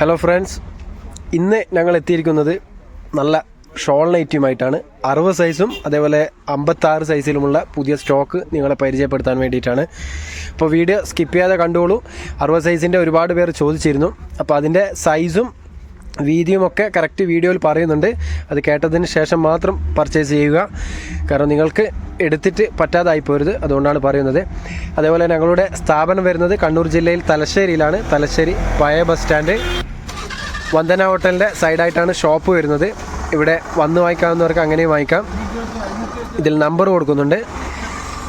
Hello friends ഇന്ന് ഞങ്ങൾ എത്തിയിരിക്കുന്നത് നല്ല ഷോൾ നൈറ്റുമായിട്ടാണ്. അറുപത് സൈസും അതേപോലെ അമ്പത്താറ് സൈസിലുമുള്ള പുതിയ സ്റ്റോക്ക് നിങ്ങളെ പരിചയപ്പെടുത്താൻ വേണ്ടിയിട്ടാണ്. അപ്പോൾ വീഡിയോ സ്കിപ്പ് ചെയ്യാതെ കണ്ടോളൂ. അറുപത് സൈസിന്റെ ഒരുപാട് പേർ ചോദിച്ചിരുന്നു. അപ്പോൾ അതിന്റെ സൈസും വീതിയുമൊക്കെ കറക്റ്റ് വീഡിയോയിൽ പറയുന്നുണ്ട്. അത് കേട്ടതിന് ശേഷം മാത്രം പർച്ചേസ് ചെയ്യുക. കാരണം നിങ്ങൾക്ക് എടുത്തിട്ട് പറ്റാതായി പോരുത്. അതുകൊണ്ടാണ് പറയുന്നത്. അതേപോലെ ഞങ്ങളുടെ സ്ഥാപനം വരുന്നത് കണ്ണൂർ ജില്ലയിൽ തലശ്ശേരിയിലാണ്. തലശ്ശേരി പഴയ ബസ് സ്റ്റാൻഡ്. വന്ദന ഹോട്ടലിന്റെ സൈഡായിട്ടാണ് ഷോപ്പ് വരുന്നത്. ഇവിടെ വന്ന് വാങ്ങിക്കാവുന്നവർക്ക് അങ്ങനെയും വാങ്ങിക്കാം. ഇതിൽ നമ്പർ കൊടുക്കുന്നുണ്ട്.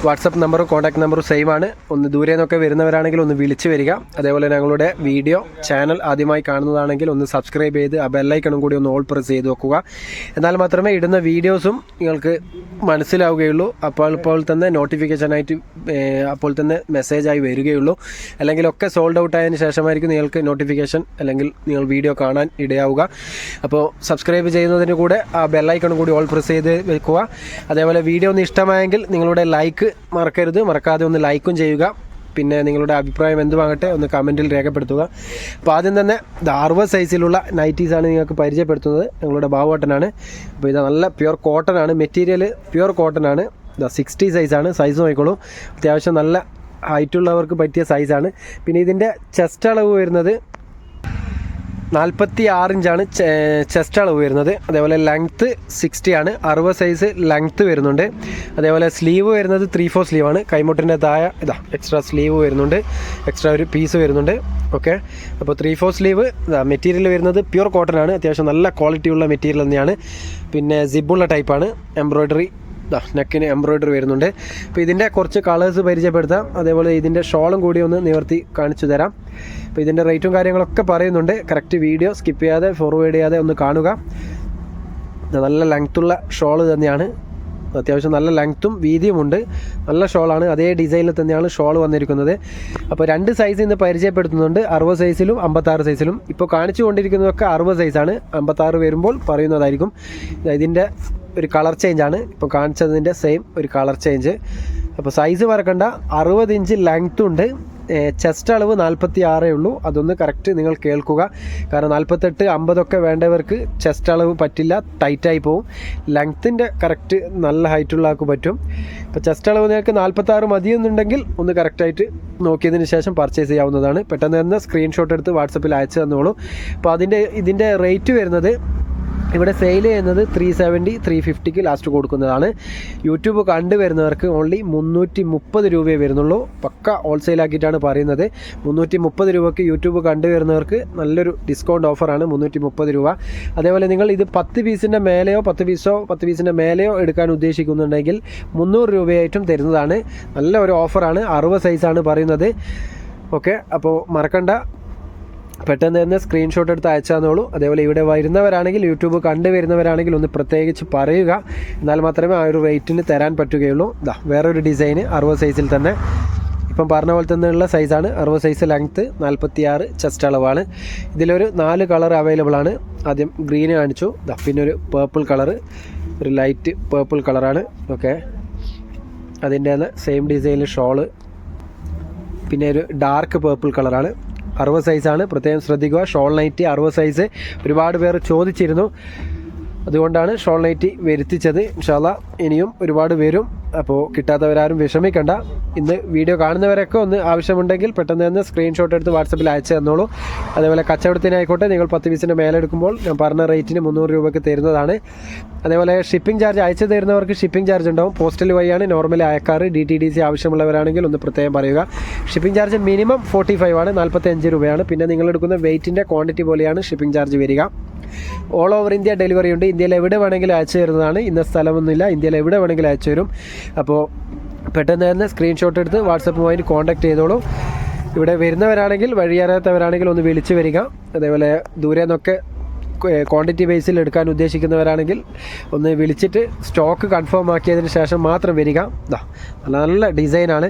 വാട്സപ്പ് നമ്പറും കോൺടാക്ട് നമ്പറും സെയിം ആണ്. ഒന്ന് ദൂരെ നിന്നൊക്കെ വരുന്നവരാണെങ്കിൽ ഒന്ന് വിളിച്ച് വരിക. അതേപോലെ ഞങ്ങളുടെ വീഡിയോ ചാനൽ ആദ്യമായി കാണുന്നതാണെങ്കിൽ ഒന്ന് സബ്സ്ക്രൈബ് ചെയ്ത് ആ ബെല്ലൈക്കണും കൂടി ഒന്ന് ഓൾ പ്രസ് ചെയ്ത് വെക്കുക. എന്നാൽ മാത്രമേ ഇടുന്ന വീഡിയോസും നിങ്ങൾക്ക് മനസ്സിലാവുകയുള്ളൂ. അപ്പോൾ ഇപ്പോൾ തന്നെ നോട്ടിഫിക്കേഷനായിട്ട് അപ്പോൾ തന്നെ മെസ്സേജായി വരികയുള്ളൂ. അല്ലെങ്കിൽ ഒക്കെ സോൾഡ് ഔട്ട് ആയതിനു ശേഷമായിരിക്കും നിങ്ങൾക്ക് നോട്ടിഫിക്കേഷൻ അല്ലെങ്കിൽ നിങ്ങൾ വീഡിയോ കാണാൻ ഇടയാവുക. അപ്പോൾ സബ്സ്ക്രൈബ് ചെയ്യുന്നതിന് കൂടെ ആ ബെല്ലൈക്കണും കൂടി ഓൾ പ്രസ് ചെയ്ത് വെക്കുക. അതേപോലെ വീഡിയോ ഒന്ന് ഇഷ്ടമായെങ്കിൽ നിങ്ങളുടെ ലൈക്ക് മറക്കരുത്. മറക്കാതെ ഒന്ന് ലൈക്കും ചെയ്യുക. പിന്നെ നിങ്ങളുടെ അഭിപ്രായം എന്തുമാകട്ടെ ഒന്ന് കമന്റിൽ രേഖപ്പെടുത്തുക. അപ്പോൾ ആദ്യം തന്നെ അറുപത് സൈസിലുള്ള നൈറ്റീസാണ് നിങ്ങൾക്ക് പരിചയപ്പെടുത്തുന്നത്. ഞങ്ങളുടെ ബാബുവട്ടനാണ്. അപ്പോൾ ഇത് നല്ല പ്യുർ കോട്ടൺ ആണ്. മെറ്റീരിയൽ പ്യുർ കോട്ടൺ ആണ്. സിക്സ്റ്റി സൈസാണ് സൈസ് നോക്കിക്കോളൂ. അത്യാവശ്യം നല്ല ഹൈറ്റുള്ളവർക്ക് പറ്റിയ സൈസാണ് പിന്നെ ഇതിന്റെ ചെസ്റ്റ് അളവ് വരുന്നത് നാൽപ്പത്തി ആറ് ഇഞ്ചാണ് ചെസ്റ്റ് അളവ് വരുന്നത്. അതേപോലെ ലെങ്ത്ത് സിക്സ്റ്റി ആണ്. അറുപത് സൈസ് ലെങ്ത്ത് വരുന്നുണ്ട്. അതേപോലെ സ്ലീവ് വരുന്നത് ത്രീ ഫോർ സ്ലീവ് ആണ്. കൈമുട്ടിന്റെ താഴെ ഇതാ എക്സ്ട്രാ സ്ലീവ് വരുന്നുണ്ട്. എക്സ്ട്രാ ഒരു പീസ് വരുന്നുണ്ട്. ഓക്കെ അപ്പോൾ ത്രീ ഫോർ സ്ലീവ് ഇതാ മെറ്റീരിയൽ വരുന്നത് പ്യുർ കോട്ടൺ ആണ്. അത്യാവശ്യം നല്ല ക്വാളിറ്റിയുള്ള മെറ്റീരിയൽ തന്നെയാണ്. പിന്നെ സിബുള്ള ടൈപ്പാണ് എംബ്രോയ്ഡറി നെക്കിന് എംബ്രോയിഡറി വരുന്നുണ്ട്. അപ്പോൾ ഇതിന്റെ കുറച്ച് കളേഴ്സ് പരിചയപ്പെടുത്താം. അതേപോലെ ഇതിന്റെ ഷോളും കൂടി ഒന്ന് നിവർത്തി കാണിച്ചു തരാം. അപ്പോൾ ഇതിന്റെ റേറ്റും കാര്യങ്ങളൊക്കെ പറയുന്നുണ്ട്. കറക്റ്റ് വീഡിയോ സ്കിപ്പ് ചെയ്യാതെ ഫോർവേഡ് ചെയ്യാതെ ഒന്ന് കാണുക. നല്ല ലെങ്ത്തുള്ള ഷോൾ തന്നെയാണ്. അത്യാവശ്യം നല്ല ലെങ്ത്തും വീതിയുമുണ്ട് നല്ല ഷോളാണ്. അതേ ഡിസൈനിൽ തന്നെയാണ് ഷോൾ വന്നിരിക്കുന്നത്. അപ്പോൾ രണ്ട് സൈസ് ഇന്ന് പരിചയപ്പെടുത്തുന്നുണ്ട്. അറുപത് സൈസിലും അമ്പത്താറ് സൈസിലും ഇപ്പോൾ കാണിച്ചു കൊണ്ടിരിക്കുന്നതൊക്കെ അറുപത് സൈസാണ് അമ്പത്താറ് വരുമ്പോൾ പറയുന്നതായിരിക്കും. ഇതിന്റെ ഒരു കളർ ചേഞ്ച് ആണ്. ഇപ്പോൾ കാണിച്ചതിന്റെ സെയിം ഒരു കളർ ചേഞ്ച് അപ്പോൾ സൈസ് വരക്കണ്ട അറുപത് ഇഞ്ച് ലെങ്ത്തും ഉണ്ട്. ചെസ്റ്റ് അളവ് നാൽപ്പത്തി ആറേ ഉള്ളൂ. അതൊന്ന് കറക്റ്റ് നിങ്ങൾ കേൾക്കുക. കാരണം നാൽപ്പത്തെട്ട് അമ്പതൊക്കെ വേണ്ടവർക്ക് ചെസ്റ്റ് അളവ് പറ്റില്ല. ടൈറ്റായി പോവും. ലെങ്ത്തിന്റെ കറക്റ്റ് നല്ല ഹൈറ്റുള്ള ആൾക്ക് പറ്റും. ഇപ്പോൾ ചെസ്റ്റ് അളവ് നിങ്ങൾക്ക് നാൽപ്പത്താറ് മതിയെന്നുണ്ടെങ്കിൽ ഒന്ന് കറക്റ്റായിട്ട് നോക്കിയതിന് ശേഷം പർച്ചേസ് ചെയ്യാവുന്നതാണ്. പെട്ടെന്ന് തന്നെ സ്ക്രീൻഷോട്ട് എടുത്ത് വാട്സപ്പിൽ അയച്ചു തന്നോളൂ. അപ്പോൾ അതിന്റെ ഇതിന്റെ റേറ്റ് വരുന്നത് ഇവിടെ സെയിൽ ചെയ്യുന്നത് ത്രീ സെവന്റി ത്രീ ഫിഫ്റ്റിക്ക് ലാസ്റ്റ് കൊടുക്കുന്നതാണ്. യൂട്യൂബ് കണ്ടുവരുന്നവർക്ക് ഓൺലി മുന്നൂറ്റി മുപ്പത് രൂപയെ വരുന്നുള്ളൂ. പക്ക ഹോൾസെയിലാക്കിയിട്ടാണ് പറയുന്നത്. മുന്നൂറ്റി മുപ്പത് രൂപയ്ക്ക് യൂട്യൂബ് കണ്ടുവരുന്നവർക്ക് നല്ലൊരു ഡിസ്കൗണ്ട് ഓഫറാണ് മുന്നൂറ്റി മുപ്പത് രൂപ. അതേപോലെ നിങ്ങൾ ഇത് പത്ത് പീസിന്റെ മേലെയോ പത്ത് പീസോ പത്ത് പീസിന്റെ മേലെയോ എടുക്കാൻ ഉദ്ദേശിക്കുന്നുണ്ടെങ്കിൽ മുന്നൂറ് രൂപയായിട്ടും തരുന്നതാണ്. നല്ല ഒരു ഓഫറാണ് അറുപത് സൈസാണ് പറയുന്നത്. ഓക്കെ അപ്പോൾ മറക്കണ്ട. പെട്ടെന്ന് തന്നെ സ്ക്രീൻഷോട്ട് എടുത്ത് അയച്ചാന്നോളൂ. അതേപോലെ ഇവിടെ വരുന്നവരാണെങ്കിൽ യൂട്യൂബ് കണ്ടുവരുന്നവരാണെങ്കിൽ ഒന്ന് പ്രത്യേകിച്ച് പറയുക. എന്നാൽ മാത്രമേ ആ ഒരു റേറ്റിന് തരാൻ പറ്റുകയുള്ളൂ. ഇതാ വേറൊരു ഡിസൈന് അറുപത് സൈസിൽ തന്നെ. ഇപ്പം പറഞ്ഞ പോലെ തന്നെയുള്ള സൈസാണ് അറുപത് സൈസ് ലെങ്ത്ത് നാൽപ്പത്തി ആറ് ചെസ്റ്റ് അളവാണ്. ഇതിലൊരു നാല് കളർ അവൈലബിൾ ആണ്. ആദ്യം ഗ്രീൻ കാണിച്ചു. പിന്നെ ഒരു പേർപ്പിൾ കളർ ഒരു ലൈറ്റ് പേർപ്പിൾ കളറാണ് ഓക്കെ അതിന്റെ സെയിം ഡിസൈനിൽ ഷോൾ പിന്നെ ഒരു ഡാർക്ക് പേർപ്പിൾ കളറാണ് അറുപത് സൈസാണ് പ്രത്യേകം ശ്രദ്ധിക്കുക. ഷോൾ നൈറ്റി അറുപത് സൈസ് ഒരുപാട് പേർ ചോദിച്ചിരുന്നു. അതുകൊണ്ടാണ് ഷോൾ നൈറ്റി വരുത്തിച്ചത്. ഇൻഷാല്ല ഇനിയും ഒരുപാട് വരും അപ്പോൾ കിട്ടാത്തവരാരും വിഷമിക്കണ്ട. ഇന്ന് വീഡിയോ കാണുന്നവരൊക്കെ ഒന്ന് ആവശ്യമുണ്ടെങ്കിൽ പെട്ടെന്ന് തന്നെ സ്ക്രീൻഷോട്ട് എടുത്ത് വാട്സപ്പിൽ അയച്ചു തന്നോളൂ. അതേപോലെ കച്ചവടത്തിനായിക്കോട്ടെ നിങ്ങൾ പത്ത് പീസിന്റെ മേലെടുക്കുമ്പോൾ ഞാൻ പറഞ്ഞ റേറ്റിന് മുന്നൂറ് രൂപയ്ക്ക് തരുന്നതാണ്. അതേപോലെ ഷിപ്പിംഗ് ചാർജ് അയച്ചു തരുന്നവർക്ക് ഷിപ്പിംഗ് ചാർജ് ഉണ്ടാവും. പോസ്റ്റൽ വഴിയാണ് നോർമലി അയക്കാറ്. ഡി ടി ഡി സി ആവശ്യമുള്ളവരാണെങ്കിൽ ഒന്ന് പ്രത്യേകം പറയുക. Shipping charge minimum forty five ആണ് നാൽപ്പത്തഞ്ച് രൂപയാണ്. പിന്നെ നിങ്ങൾ എടുക്കുന്ന വെയിറ്റിന്റെ ക്വാണ്ടിറ്റി പോലെയാണ് ഷിപ്പിംഗ് ചാർജ് വരിക. ഓൾ ഓവർ ഇന്ത്യ ഡെലിവറി ഉണ്ട്. ഇന്ത്യയിൽ എവിടെ വേണമെങ്കിലും അയച്ചു തരുന്നതാണ്. ഇന്ന സ്ഥലമൊന്നുമില്ല. ഇന്ത്യയിൽ എവിടെ വേണമെങ്കിലും അയച്ചു തരും. അപ്പോൾ പെട്ടെന്ന് തന്നെ സ്ക്രീൻഷോട്ട് എടുത്ത് വാട്സപ്പുമായി കോൺടാക്ട് ചെയ്തോളൂ. ഇവിടെ വരുന്നവരാണെങ്കിൽ വഴിയറിയാത്തവരാണെങ്കിൽ ഒന്ന് വിളിച്ചു വരിക. അതേപോലെ ദൂരെ നിന്നൊക്കെ ക്വാണ്ടിറ്റി ബേസിൽ എടുക്കാൻ ഉദ്ദേശിക്കുന്നവരാണെങ്കിൽ ഒന്ന് വിളിച്ചിട്ട് സ്റ്റോക്ക് കൺഫേം ആക്കിയതിന് ശേഷം മാത്രം വരിക. നല്ല നല്ല ഡിസൈനാണ്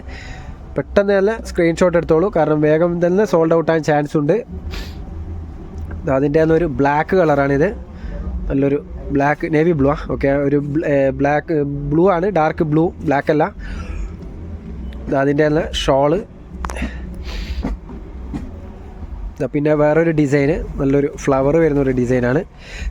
പെട്ടെന്ന് തന്നെ സ്ക്രീൻഷോട്ട് എടുത്തോളൂ. കാരണം വേഗം തന്നെ സോൾഡ് ഔട്ട് ആകാൻ ചാൻസ് ഉണ്ട്. അതിന്റെ ഒരു ബ്ലാക്ക് കളറാണിത് നല്ലൊരു ബ്ലാക്ക് നേവി ബ്ലൂ ആ. ഓക്കെ ഒരു ബ്ലാക്ക് ബ്ലൂ ആണ്. ഡാർക്ക് ബ്ലൂ ബ്ലാക്ക് അല്ല. അതിന്റെ ഷോൾ ദാ പിന്നെ വേറൊരു ഡിസൈൻ നല്ലൊരു ഫ്ലവർ വരുന്ന ഒരു ഡിസൈനാണ്.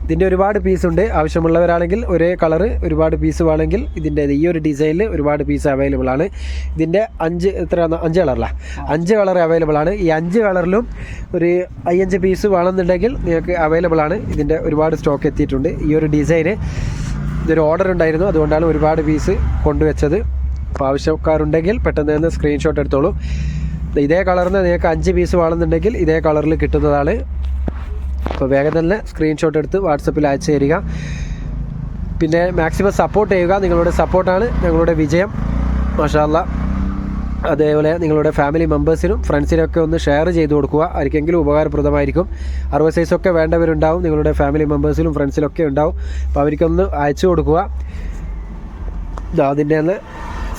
ഇതിന്റെ ഒരുപാട് പീസ് ഉണ്ട്. ആവശ്യമുള്ളവരാണെങ്കിൽ ഒരേ കളറ് ഒരുപാട് പീസ് വേണമെങ്കിൽ ഇതിന്റെ ഈ ഒരു ഡിസൈനിൽ ഒരുപാട് പീസ് അവൈലബിൾ ആണ്. ഇതിന്റെ അഞ്ച് എത്ര അഞ്ച് കളറല്ല അഞ്ച് കളർ അവൈലബിൾ ആണ്. ഈ അഞ്ച് കളറിലും ഒരു അയ്യഞ്ച് പീസ് വേണമെന്നുണ്ടെങ്കിൽ നിങ്ങൾക്ക് അവൈലബിൾ ആണ്. ഇതിന്റെ ഒരുപാട് സ്റ്റോക്ക് എത്തിയിട്ടുണ്ട്. ഈ ഒരു ഡിസൈന് ഇതൊരു ഓർഡർ ഉണ്ടായിരുന്നു. അതുകൊണ്ടാണ് ഒരുപാട് പീസ് കൊണ്ടുവച്ചത്. അപ്പോൾ ആവശ്യക്കാരുണ്ടെങ്കിൽ പെട്ടെന്ന് തന്നെ സ്ക്രീൻഷോട്ട് എടുത്തോളൂ. ഇതേ കളറിന് നിങ്ങൾക്ക് അഞ്ച് പീസ് വേണമെന്നുണ്ടെങ്കിൽ ഇതേ കളറിൽ കിട്ടുന്നതാണ്. അപ്പോൾ വേഗം തന്നെ സ്ക്രീൻഷോട്ട് എടുത്ത് വാട്സപ്പിൽ അയച്ചു തരിക. പിന്നെ മാക്സിമം സപ്പോർട്ട് ചെയ്യുക. നിങ്ങളുടെ സപ്പോർട്ടാണ് ഞങ്ങളുടെ വിജയം. മാഷാല്ല അതേപോലെ നിങ്ങളുടെ ഫാമിലി മെമ്പേഴ്സിനും ഫ്രണ്ട്സിനൊക്കെ ഒന്ന് ഷെയർ ചെയ്ത് കൊടുക്കുക. ആർക്കെങ്കിലും ഉപകാരപ്രദമായിരിക്കും. അറുപത് സൈസൊക്കെ വേണ്ടവരുണ്ടാവും. നിങ്ങളുടെ ഫാമിലി മെമ്പേഴ്സിലും ഫ്രണ്ട്സിലൊക്കെ ഉണ്ടാവും. അപ്പോൾ അവർക്കൊന്ന് അയച്ചു കൊടുക്കുക. അതിന്റെ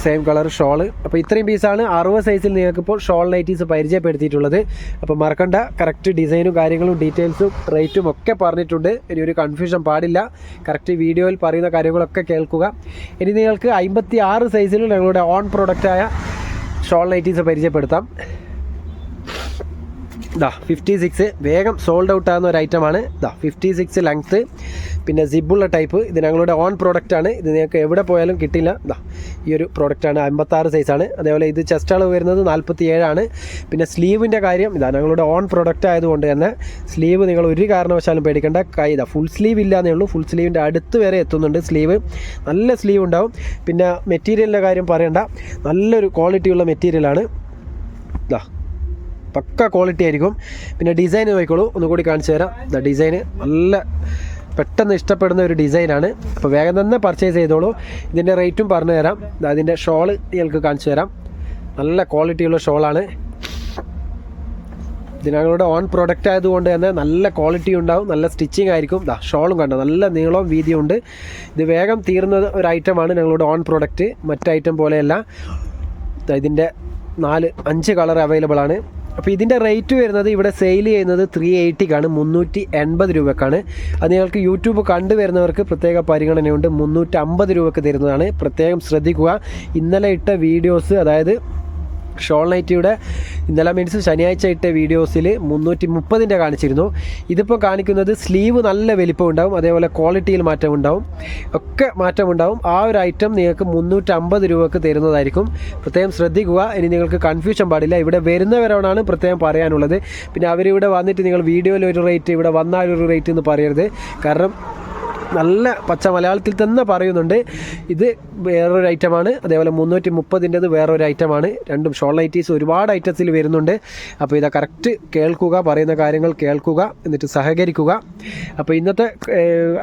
സെയിം കളർ ഷോൾ അപ്പോൾ ഇത്രയും പീസാണ് അറുപത് സൈസിൽ നിങ്ങൾക്കിപ്പോൾ ഷോൾ നൈറ്റീസ് പരിചയപ്പെടുത്തിയിട്ടുള്ളത്. അപ്പോൾ മറക്കണ്ട കറക്റ്റ് ഡിസൈനും കാര്യങ്ങളും ഡീറ്റെയിൽസും റേറ്റും ഒക്കെ പറഞ്ഞിട്ടുണ്ട്. ഇനി ഒരു കൺഫ്യൂഷൻ പാടില്ല. കറക്റ്റ് വീഡിയോയിൽ പറയുന്ന കാര്യങ്ങളൊക്കെ കേൾക്കുക. ഇനി നിങ്ങൾക്ക് അമ്പത്തി ആറ് സൈസിൽ ഞങ്ങളുടെ ഓൺ പ്രൊഡക്റ്റായ ഷോൾ നൈറ്റീസ് പരിചയപ്പെടുത്താം. ദാ ഫിഫ്റ്റി സിക്സ് വേഗം സോൾഡ് ഔട്ട് ആകുന്ന ഒരു ഐറ്റമാണ് ദാ ഫിഫ്റ്റി സിക്സ് ലെങ്ത്ത് പിന്നെ സിബുള്ള ടൈപ്പ് ഇത് ഞങ്ങളുടെ ഓൺ ആണ്. ഇത് നിങ്ങൾക്ക് എവിടെ പോയാലും കിട്ടില്ല. ദാ ഈ ഒരു പ്രോഡക്റ്റാണ് അമ്പത്താറ് സൈസാണ് അതേപോലെ ഇത് ചെസ്റ്റ് അളവ് വരുന്നത് നാൽപ്പത്തി ഏഴാണ് പിന്നെ സ്ലീവിന്റെ കാര്യം ഇതാ ഞങ്ങളുടെ ഓൺ പ്രോഡക്റ്റ് ആയതുകൊണ്ട് തന്നെ സ്ലീവ് നിങ്ങൾ ഒരു കാരണവശാലും പേടിക്കേണ്ട. കൈ ഇതാ ഫുൾ സ്ലീവ് ഇല്ലാന്നേ ഉള്ളൂ. ഫുൾ സ്ലീവിന്റെ അടുത്ത് വരെ എത്തുന്നുണ്ട് സ്ലീവ് നല്ല സ്ലീവ് ഉണ്ടാവും. പിന്നെ മെറ്റീരിയലിന്റെ കാര്യം പറയണ്ട. നല്ലൊരു ക്വാളിറ്റിയുള്ള മെറ്റീരിയലാണ് ഇതാ പക്ക ക്വാളിറ്റി ആയിരിക്കും. പിന്നെ ഡിസൈൻ നോക്കിക്കോളൂ. ഒന്നുകൂടി കാണിച്ചു തരാം. ഡിസൈന് നല്ല പെട്ടെന്ന് ഇഷ്ടപ്പെടുന്ന ഒരു ഡിസൈനാണ് അപ്പോൾ വേഗം തന്നെ പർച്ചേസ് ചെയ്തോളൂ. ഇതിന്റെ റേറ്റും പറഞ്ഞു തരാം. അതിന്റെ ഷോൾ നിങ്ങൾക്ക് കാണിച്ചു തരാം. നല്ല ക്വാളിറ്റിയുള്ള ഷോളാണ് ഇതിനകളുടെ ഓൺ പ്രോഡക്റ്റ് ആയതുകൊണ്ട് തന്നെ നല്ല ക്വാളിറ്റി ഉണ്ടാവും. നല്ല സ്റ്റിച്ചിങ് ആയിരിക്കും. ദാ ഷോളും കണ്ടോ? നല്ല നീളവും വീതിയും ഉണ്ട്. ഇത് വേഗം തീർന്ന ഒരു ഐറ്റമാണ് ഞങ്ങളുടെ ഓൺ പ്രോഡക്റ്റ് മറ്റൈറ്റം പോലെയല്ല. ഇതിന്റെ നാല് അഞ്ച് കളർ അവൈലബിൾ ആണ്. അപ്പോൾ ഇതിന്റെ റേറ്റ് വരുന്നത് ഇവിടെ സെയിൽ ചെയ്യുന്നത് ത്രീ എയ്റ്റിക്കാണ് മുന്നൂറ്റി എൺപത് രൂപക്കാണ്. അത് നിങ്ങൾക്ക് യൂട്യൂബ് കണ്ടുവരുന്നവർക്ക് പ്രത്യേക പരിഗണനയുണ്ട് മുന്നൂറ്റി അമ്പത് രൂപക്ക് തരുന്നതാണ്. പ്രത്യേകം ശ്രദ്ധിക്കുക. ഇന്നലെ ഇട്ട വീഡിയോസ് അതായത് ഷോൾ നൈറ്റിയുടെ ഇന്നലെ മീൻസ് ശനിയാഴ്ച ഇട്ട വീഡിയോസിൽ മുന്നൂറ്റി മുപ്പതിന്റെ കാണിച്ചിരുന്നു. ഇതിപ്പോൾ കാണിക്കുന്നത് സ്ലീവ് നല്ല വലിപ്പം ഉണ്ടാവും അതേപോലെ ക്വാളിറ്റിയിൽ മാറ്റം ഉണ്ടാവും. ഒക്കെ മാറ്റം ഉണ്ടാവും. ആ ഒരു ഐറ്റം നിങ്ങൾക്ക് മുന്നൂറ്റമ്പത് രൂപക്ക് തരുന്നതായിരിക്കും. പ്രത്യേകം ശ്രദ്ധിക്കുക. ഇനി നിങ്ങൾക്ക് കൺഫ്യൂഷൻ പാടില്ല. ഇവിടെ വരുന്നവരോടാണ് പ്രത്യേകം പറയാനുള്ളത്. പിന്നെ അവരിവിടെ വന്നിട്ട് നിങ്ങൾ വീഡിയോയിൽ ഒരു റേറ്റ് ഇവിടെ വന്നാൽ ഒരു റേറ്റ് എന്ന് പറയരുത്. കാരണം നല്ല പച്ച മലയാളത്തിൽ തന്നെ പറയുന്നുണ്ട്. ഇത് വേറൊരു ഐറ്റമാണ് അതേപോലെ മുന്നൂറ്റി മുപ്പതിന്റെത് വേറൊരു ഐറ്റമാണ് രണ്ടും ഷോൾ നൈറ്റീസ് ഒരുപാട് ഐറ്റത്തിൽ വരുന്നുണ്ട്. അപ്പോൾ ഇത് കറക്റ്റ് കേൾക്കുക പറയുന്ന കാര്യങ്ങൾ കേൾക്കുക എന്നിട്ട് സഹകരിക്കുക. അപ്പോൾ ഇന്നത്തെ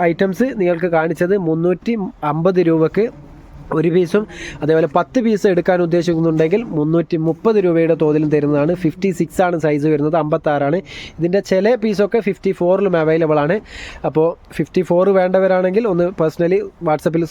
ഐറ്റംസ് നിങ്ങൾക്ക് കാണിച്ചത് മുന്നൂറ്റി അമ്പത് രൂപക്ക് ഒരു പീസും. അതേപോലെ പത്ത് പീസ് എടുക്കാൻ ഉദ്ദേശിക്കുന്നുണ്ടെങ്കിൽ മുന്നൂറ്റി മുപ്പത് രൂപയുടെ തോതിലും തരുന്നതാണ്. ഫിഫ്റ്റി സിക്സ് ആണ് സൈസ് വരുന്നത്. അമ്പത്താറാണ്. ഇതിന്റെ ചില പീസൊക്കെ ഫിഫ്റ്റി ഫോറിലും അവൈലബിൾ ആണ്. അപ്പോൾ ഫിഫ്റ്റി ഫോർ വേണ്ടവരാണെങ്കിൽ ഒന്ന് പേഴ്സണലി വാട്സപ്പിൽ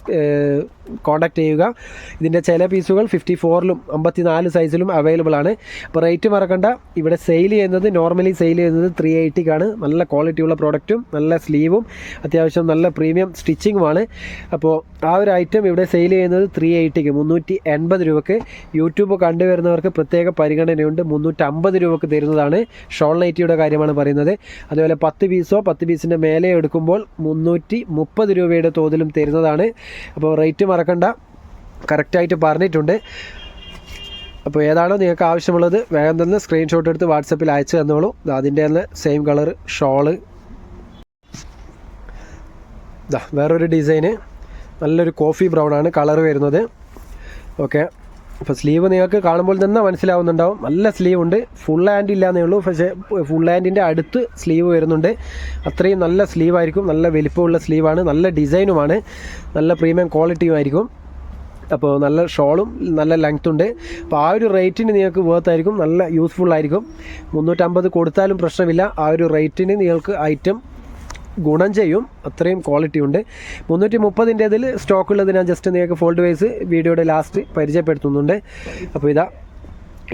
കോൺടാക്ട് ചെയ്യുക. ഇതിന്റെ ചില പീസുകൾ ഫിഫ്റ്റി ഫോറിലും അമ്പത്തി നാല് സൈസിലും അവൈലബിൾ ആണ്. അപ്പോൾ റേറ്റ് മറക്കണ്ട. ഇവിടെ സെയിൽ ചെയ്യുന്നത് നോർമലി സെയിൽ ചെയ്യുന്നത് ത്രീ എയ്റ്റിക്കാണ് നല്ല ക്വാളിറ്റിയുള്ള പ്രോഡക്റ്റും നല്ല സ്ലീവും അത്യാവശ്യം നല്ല പ്രീമിയം സ്റ്റിച്ചിങ്ങുമാണ് അപ്പോൾ ആ ഒരു ഐറ്റം ഇവിടെ സെയിൽ ചെയ്യുന്നത് ത്രീ എയ്റ്റിക്ക് മുന്നൂറ്റി എൺപത് രൂപക്ക് യൂട്യൂബ് കണ്ടുവരുന്നവർക്ക് പ്രത്യേക പരിഗണനയുണ്ട്. മുന്നൂറ്റമ്പത് രൂപക്ക് തരുന്നതാണ് ഷോൾ നൈറ്റിയുടെ കാര്യമാണ് പറയുന്നത്. അതുപോലെ പത്ത് പീസോ പത്ത് പീസിന്റെ മേലെ എടുക്കുമ്പോൾ മുന്നൂറ്റി മുപ്പത് രൂപയുടെ തോതിലും തരുന്നതാണ്. അപ്പോൾ റേറ്റ് മറക്കണ്ട. കറക്റ്റായിട്ട് പറഞ്ഞിട്ടുണ്ട്. അപ്പോൾ ഏതാണോ നിങ്ങൾക്ക് ആവശ്യമുള്ളത് വേഗം തന്നെ സ്ക്രീൻഷോട്ട് എടുത്ത് വാട്സപ്പിൽ അയച്ചു തന്നോളൂ. അതിന്റെ തന്നെ സെയിം കളർ ഷോൾ. വേറൊരു ഡിസൈന് നല്ലൊരു കോഫി ബ്രൗൺ ആണ് കളർ വരുന്നത്. ഓക്കെ. അപ്പോൾ സ്ലീവ് നിങ്ങൾക്ക് കാണുമ്പോൾ തന്നെ മനസ്സിലാവുന്നുണ്ടാവും. നല്ല സ്ലീവ് ഉണ്ട്. ഫുൾ ഹാൻഡ് ഇല്ലാന്നേ ഉള്ളൂ. പക്ഷേ ഫുൾ ഹാൻഡിന്റെ അടുത്ത് സ്ലീവ് വരുന്നുണ്ട്. അത്രയും നല്ല സ്ലീവായിരിക്കും നല്ല വലിപ്പമുള്ള സ്ലീവാണ് നല്ല ഡിസൈനുമാണ് നല്ല പ്രീമിയം ക്വാളിറ്റിയും ആയിരിക്കും. അപ്പോൾ നല്ല ഷോളും നല്ല ലെങ്ത് ഉണ്ട്. അപ്പോൾ ആ ഒരു റേറ്റിന് നിങ്ങൾക്ക് വേർത്തായിരിക്കും നല്ല യൂസ്ഫുൾ ആയിരിക്കും. മുന്നൂറ്റമ്പത് കൊടുത്താലും പ്രശ്നമില്ല. ആ ഒരു റേറ്റിന് നിങ്ങൾക്ക് ഐറ്റം ഗുണം ചെയ്യും. അത്രയും ക്വാളിറ്റി ഉണ്ട്. മുന്നൂറ്റി മുപ്പതിന്റെ ഇതിൽ സ്റ്റോക്ക് ഉള്ളത് ഞാൻ ജസ്റ്റ് നിങ്ങൾക്ക് ഫോൾഡ് വൈസ് വീഡിയോയുടെ ലാസ്റ്റ് പരിചയപ്പെടുത്തുന്നുണ്ട്. അപ്പോൾ ഇതാ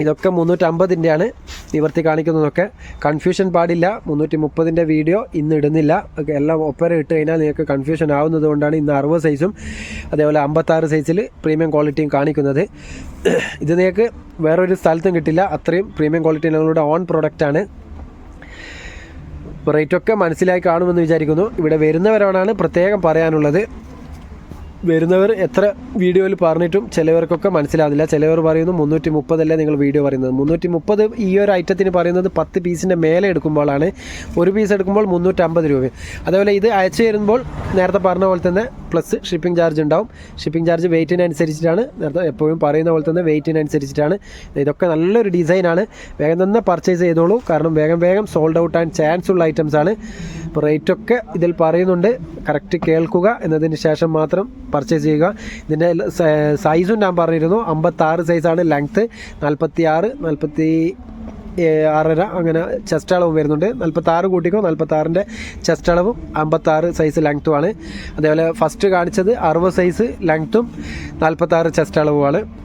ഇതൊക്കെ മുന്നൂറ്റമ്പതിന്റെയാണ് നിവർത്തി കാണിക്കുന്നതൊക്കെ. കൺഫ്യൂഷൻ പാടില്ല. മുന്നൂറ്റി മുപ്പതിന്റെ വീഡിയോ ഇന്ന് ഇടുന്നില്ല. എല്ലാം ഒപ്പര ഇട്ട് കഴിഞ്ഞാൽ നിങ്ങൾക്ക് കൺഫ്യൂഷൻ ആവുന്നത് കൊണ്ടാണ് ഇന്ന് അറുപത് സൈസും അതേപോലെ അമ്പത്താറ് സൈസിൽ പ്രീമിയം ക്വാളിറ്റിയും കാണിക്കുന്നത്. ഇത് നിങ്ങൾക്ക് വേറൊരു സ്ഥലത്തും കിട്ടില്ല. അത്രയും പ്രീമിയം ക്വാളിറ്റി ഞങ്ങളുടെ ഓൺ പ്രൊഡക്റ്റാണ് റേറ്റൊക്കെ മനസ്സിലായി കാണുമെന്ന് വിചാരിക്കുന്നു. ഇവിടെ വരുന്നവരോടാണ് പ്രത്യേകം പറയാനുള്ളത്. വരുന്നവർ എത്ര വീഡിയോയിൽ പറഞ്ഞിട്ടും ചിലവർക്കൊക്കെ മനസ്സിലാവുന്നില്ല ചിലവർ പറയുന്നു മുന്നൂറ്റി മുപ്പതല്ലേ നിങ്ങൾ വീഡിയോ പറയുന്നത്. മുന്നൂറ്റി മുപ്പത് ഈ ഒരു ഐറ്റത്തിന് പറയുന്നത് പത്ത് പീസിന്റെ മേലെ എടുക്കുമ്പോഴാണ്. ഒരു പീസ് എടുക്കുമ്പോൾ മുന്നൂറ്റമ്പത് രൂപ. അതേപോലെ ഇത് അയച്ചു തരുമ്പോൾ നേരത്തെ പറഞ്ഞ പോലെ തന്നെ പ്ലസ് ഷിപ്പിംഗ് ചാർജ് ഉണ്ടാവും. ഷിപ്പിംഗ് ചാർജ് വെയിറ്റിനനുസരിച്ചിട്ടാണ് നേരത്തെ എപ്പോഴും പറയുന്ന പോലെ തന്നെ വെയിറ്റിനനുസരിച്ചിട്ടാണ് ഇതൊക്കെ നല്ലൊരു ഡിസൈനാണ് വേഗം തന്നെ പർച്ചേസ് ചെയ്തോളൂ. കാരണം വേഗം വേഗം സോൾഡ് ഔട്ട് ആൻഡ് ചാൻസ് ഉള്ള ഐറ്റംസ് ആണ്. ഇപ്പോൾ റേറ്റൊക്കെ ഇതിൽ പറയുന്നുണ്ട്. കറക്റ്റ് കേൾക്കുക എന്നതിന് ശേഷം മാത്രം പർച്ചേസ് ചെയ്യുക. ഇതിന്റെ സൈസും ഞാൻ പറഞ്ഞിരുന്നു. അമ്പത്താറ് സൈസാണ് ലെങ്ത്ത് നാൽപ്പത്തി ആറ് നാൽപ്പത്തി ആറര അങ്ങനെ ചെസ്റ്റ് അളവും വരുന്നുണ്ട്. നാൽപ്പത്താറ് കൂട്ടിക്കോ നാൽപ്പത്താറിന്റെ ചെസ്റ്റ് അളവും അമ്പത്താറ് സൈസ് ലെങ്ത്തുമാണ് അതേപോലെ ഫസ്റ്റ് കാണിച്ചത് അറുപത് സൈസ് ലെങ്ത്തും നാൽപ്പത്താറ് ചെസ്റ്റ് അളവുമാണ്.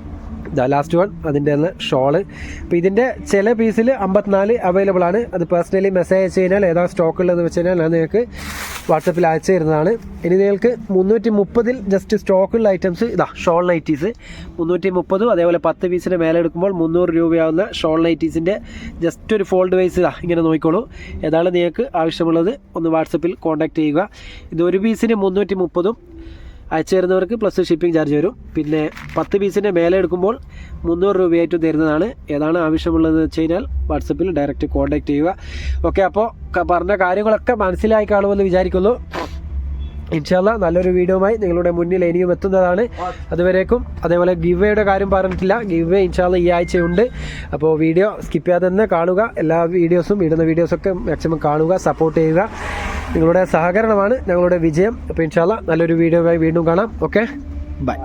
ലാസ്റ്റ് വൺ അതിന്റെ തന്നെ ഷോൾ അപ്പോൾ ഇതിന്റെ ചില പീസിൽ അമ്പത്തിനാല് അവൈലബിൾ ആണ്. അത് പേഴ്സണലി മെസ്സേജ് അയച്ചു കഴിഞ്ഞാൽ ഏതാ സ്റ്റോക്ക് ഉള്ളതെന്ന് വെച്ച് കഴിഞ്ഞാൽ അത് നിങ്ങൾക്ക് വാട്സപ്പിൽ അയച്ചു തരുന്നതാണ്. ഇനി നിങ്ങൾക്ക് മുന്നൂറ്റി മുപ്പതിൽ ജസ്റ്റ് സ്റ്റോക്കുള്ള ഐറ്റംസ് ഇതാ ഷോൾ നൈറ്റീസ് മുന്നൂറ്റി മുപ്പതും അതേപോലെ പത്ത് പീസിന് മേലെ എടുക്കുമ്പോൾ മുന്നൂറ് രൂപയാവുന്ന ഷോൾ നൈറ്റീസിന്റെ ജസ്റ്റ് ഒരു ഫോൾഡ് വൈസ് ഇതാ ഇങ്ങനെ നോക്കിക്കോളൂ. ഏതാണ് നിങ്ങൾക്ക് ആവശ്യമുള്ളത് ഒന്ന് വാട്സപ്പിൽ കോൺടാക്റ്റ് ചെയ്യുക. ഇത് ഒരു പീസിന് മുന്നൂറ്റി മുപ്പതും അയച്ചു തരുന്നവർക്ക് പ്ലസ് ഷിപ്പിംഗ് ചാർജ് വരും. പിന്നെ പത്ത് പീസിന്റെ മേലെ എടുക്കുമ്പോൾ മുന്നൂറ് രൂപയായിട്ട് തരുന്നതാണ്. ഏതാണ് ആവശ്യമുള്ളതെന്ന് വെച്ച് കഴിഞ്ഞാൽ വാട്സപ്പിൽ ഡയറക്റ്റ് കോൺടാക്റ്റ് ചെയ്യുക. ഓക്കെ അപ്പോൾ പറഞ്ഞ കാര്യങ്ങളൊക്കെ മനസ്സിലായി കാണുമെന്ന് വിചാരിക്കുന്നു. ഇൻഷാല്ല നല്ലൊരു വീഡിയോമായി നിങ്ങളുടെ മുന്നിൽ ഇനിയും എത്തുന്നതാണ്. അതുവരേക്കും അതേപോലെ ഗിവേയുടെ കാര്യം പറഞ്ഞിട്ടില്ല. ഗിവേ ഇൻഷാല്ല ഈ ആഴ്ചയുണ്ട്. അപ്പോൾ വീഡിയോ സ്കിപ്പ് ചെയ്യാതെ തന്നെ കാണുക. എല്ലാ വീഡിയോസും ഇടുന്ന വീഡിയോസൊക്കെ മാക്സിമം കാണുക സപ്പോർട്ട് ചെയ്യുക. നിങ്ങളുടെ സഹകരണമാണ് ഞങ്ങളുടെ വിജയം. അപ്പോൾ ഇൻഷാല്ല നല്ലൊരു വീഡിയോയുമായി വീണ്ടും കാണാം. Okay bye